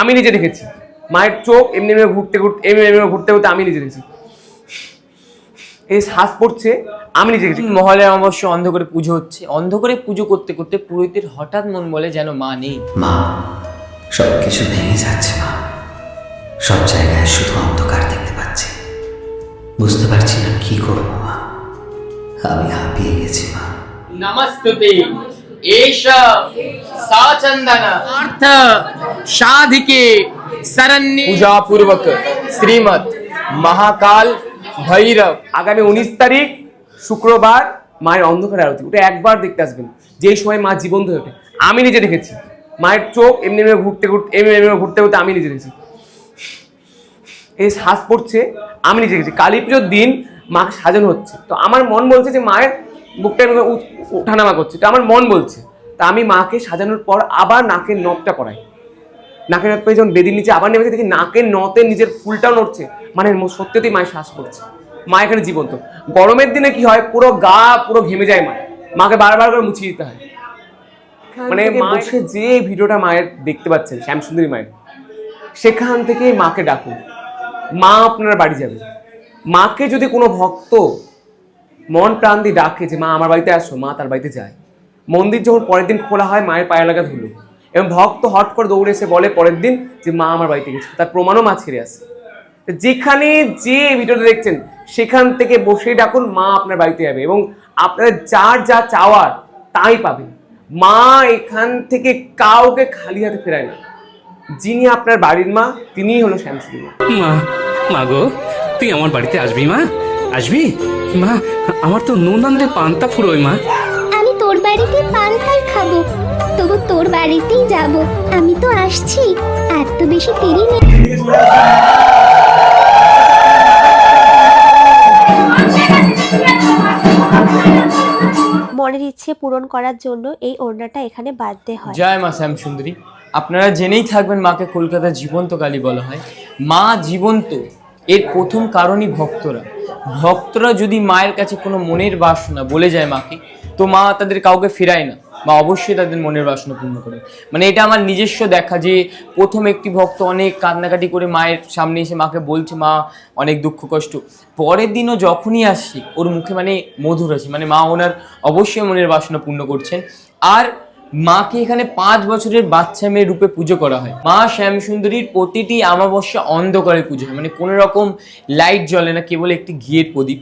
আমি নিজে দেখেছি। মায়ের চোখ এমনি এমনি ঘুরতে ঘুরতে এমনি এমনি ঘুরতে ঘুরতে আমি নিজে দেখেছি। এই শ্বাস পড়ছে আমি নিজে দেখেছি। মহলে অবশ্য অন্ধকারে পুজো হচ্ছে। অন্ধকারে পুজো করতে করতে পুরোহিতের হঠাৎ মন বলে যেন মা নেই। মা সব কিছু ভেঙে যাচ্ছে মা। সব জায়গায় শুধু অন্ধকার দেখতে পাচ্ছি। বুঝতে পারছি না কি করব মা। আমি হাঁপিয়ে গেছি মা। নমস্তুতে। এষ সা চন্দন অর্থ সাধিকে শরণ্যে পূজা পূর্বক শ্রীমৎ মহাকাল ভৈরব আগামী উনিশ তারিখ শুক্রবার মায়ের অন্ধকার আরতি। ওটা একবার দেখতে আসবেন। যেই সময় মা জীবন্ত হয়ে ওঠে। আমি নিজে দেখেছি। মায়ের চোখ এমনি এমনি ঘুরতে ঘুরতে এমনি এমনি ঘুরতে ঘুরতে আমি নিজে দেখেছি। এই শ্বাস পড়ছে আমি নিজে দেখেছি। কালী পুজোর দিন মাকে সাজানো হচ্ছে। তো আমার মন বলছে যে মায়ের বুকটা ওঠানামা করছে। তো আমার মন বলছে। তা আমি মাকে সাজানোর পর আবার নাকের নখটা পড়াই নাকের নখ যখন বেদির নিচে আবার নেমেছে দেখি নাকের নতে নিজের ফুলটাও নড়ছে। মানে সত্যিই মায়ের শ্বাস পড়ছে। মা এখানে জীবন্ত। গরমের দিনে কি হয় পুরো গা পুরো ঘেমে যায় মা মাকে বারবার করে মুছিয়ে দিতে হয়। মানে বসে যে ভিডিওটা মায়ের দেখতে পাচ্ছেন শ্যামসুন্দরী মায়ের সেখান থেকে মাকে ডাকুন। মা আপনার বাড়ি যাবে। মাকে যদি কোনো ভক্ত মন প্রাণ দিয়ে ডাকে যে মা আমার বাড়িতে আসো মা তার বাড়িতে যায়। মন্দির যখন পরের দিন খোলা হয়, মায়ের পায়ে লাগা ধুলো। এবং ভক্ত হট করে দৌড়ে এসে বলে পরের দিন যে, মা আমার বাড়িতে গেছে তার প্রমাণও মা ছেড়ে আসে। যেখানে যে ভিডিওটা দেখছেন, সেখান থেকে বসেই ডাকুন, মা আপনার বাড়িতে যাবে। এবং আপনার যার যা চাওয়ার, তাই পাবেন। মা এখান থেকে কাউকে খালি হাতে ফেরায় না। যিনি আপনার বাড়ির মা, তিনিই হলো শ্যামসুন্দরী মা মা গো, তুই আমার বাড়িতে আসবি মা? আসবি? মা, আমার তো নুন আনতে পান্তা ফুরোয় মা। বাড়িতে পান খাই খাব। তবু তোর বাড়িতেই যাব। আমি তো আসছি। এত বেশি দেরি নেই। মনের ইচ্ছে পূরণ করার জন্য এই ওড়নাটা এখানে বাঁধতে হয়। জয় মা শ্যাম সুন্দরী আপনারা জেনেই থাকবেন মাকে কলকাতা জীবন্ত কালী বলা হয়। মা জীবন্ত। এর প্রথম কারণই ভক্তরা। ভক্তরা যদি মায়ের কাছে কোনো মনের বাসনা বলে যায় মাকে, তো মা তাদের কাউকে ফেরায় না। বা অবশ্যই তাদের মনের বাসনা পূর্ণ করে। মানে এটা আমার নিজস্ব দেখা যে প্রথম একটি ভক্ত অনেক কান্নাকাটি করে মায়ের সামনে এসে মাকে বলছে, মা, অনেক দুঃখ, কষ্ট। পরের দিনও যখনই আসছি ওর মুখে মানে মধুর আছে মানে মা ওনার অবশ্যই মনের বাসনা পূর্ণ করছেন। আর মাকে এখানে পাঁচ বছরের বাচ্চা মেয়ে রূপে পুজো করা হয়। মা শ্যামসুন্দরীর প্রতিটি অমাবস্যা অন্ধকারে পুজো হয়। মানে কোনো রকম লাইট জ্বলে না, কেবল একটি ঘিয়ের প্রদীপ।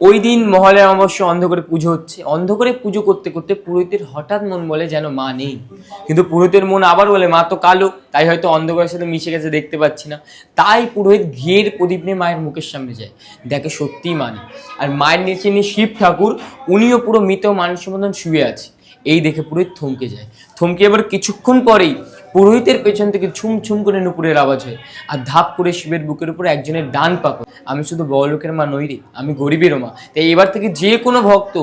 ওই দিন মহলে অমাবস্যা অন্ধকারে পুজো হচ্ছে। অন্ধকারে পুজো করতে করতে পুরোহিতের হঠাৎ মন বলে যেন মা নেই। কিন্তু পুরোহিতের মন আবার বলে, মা তো কালো, তাই হয়তো অন্ধকারের সাথে মিশে গেছে, দেখতে পাচ্ছি না। তাই পুরোহিত ঘিয়ের প্রদীপ নিয়ে মায়ের মুখের সামনে যায়। দেখে সত্যিই মানে আর মায়ের নিচে নিয়ে শিব ঠাকুর, উনিও পুরো মৃত মতন শুয়ে আছে। এই দেখে পুরোহিত থমকে যায়। থমকে এবার কিছুক্ষণ পরেই পুরোহিতের পেছন থেকে ছুম ছুম করে নুপুরের আওয়াজ হয় আর ধাপ করে শিবের বুকের উপর একজনের ডান পাক আমি শুধু বড়লোকের মা নই রে, আমি গরিবেরও মা। তাই এবার থেকে যে কোনো ভক্ত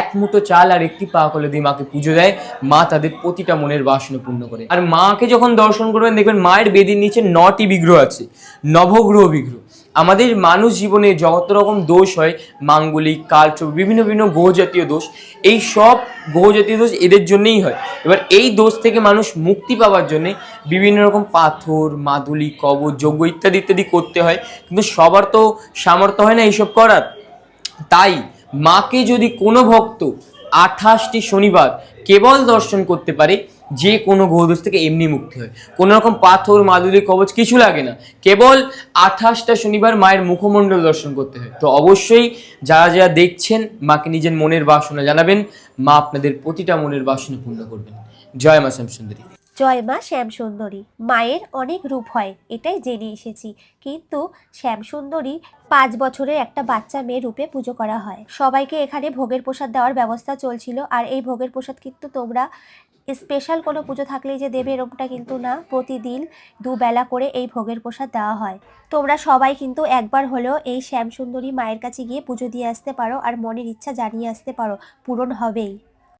এক মুঠো চাল আর একটি পা কলে দিয়ে মাকে পুজো দেয়। মা তাদের প্রতিটা মনের বাসনা পূর্ণ করে। আর মাকে যখন দর্শন করবেন, দেখবেন মায়ের বেদির নিচে নটি বিগ্রহ আছে। নবগ্রহ বিগ্রহ। আমাদের মানুষ জীবনে যত রকম দোষ হয়, মাঙ্গলিক কালচোপ বিভিন্ন বিভিন্ন গ্রহ জাতীয় দোষ, এই সব গ্রহ জাতীয় দোষ এদের জন্যেই হয়। এবার এই দোষ থেকে মানুষ মুক্তি পাওয়ার জন্যে বিভিন্ন রকম পাথর, মাদুলি কবচ যজ্ঞ ইত্যাদি ইত্যাদি করতে হয়, কিন্তু সবার তো সামর্থ্য হয় না এইসব করার। তাই মাকে যদি কোনো ভক্ত আঠাশটি শনিবার কেবল দর্শন করতে পারে যে কোনো গ্রহদোষ থেকে এমনি মুক্তি হয়। কোনো রকম পাথর, মাদুলি, কবচ কিছু লাগে না। কেবল আঠাশটা শনিবার মায়ের মুখমণ্ডল দর্শন করতে হয়। তো অবশ্যই যারা যারা দেখছেন, মাকে নিজের মনের বাসনা জানাবেন, মা আপনাদের প্রতিটা মনের বাসনা পূর্ণ করবেন। জয় মা শ্যামসুন্দরী। জয় মা শ্যামসুন্দরী। মায়ের অনেক রূপ হয়, এটাই জেনে এসেছি। কিন্তু শ্যামসুন্দরী পাঁচ বছরের একটা বাচ্চা মেয়ে রূপে পুজো করা হয়। সবাইকে এখানে ভোগের প্রসাদ দেওয়ার ব্যবস্থা চলছিল, আর এই ভোগের প্রসাদ কিন্তু তোমরা স্পেশাল কোনো পুজো থাকলেই যে দেবে এরকমটা কিন্তু না। প্রতিদিন দুবেলা করে এই ভোগের প্রসাদ দেওয়া হয়। তোমরা সবাই কিন্তু একবার হলেও এই শ্যামসুন্দরী মায়ের কাছে গিয়ে পুজো দিয়ে আসতে পারো, আর মনের ইচ্ছা জানিয়ে আসতে পারো, পূরণ হবেই।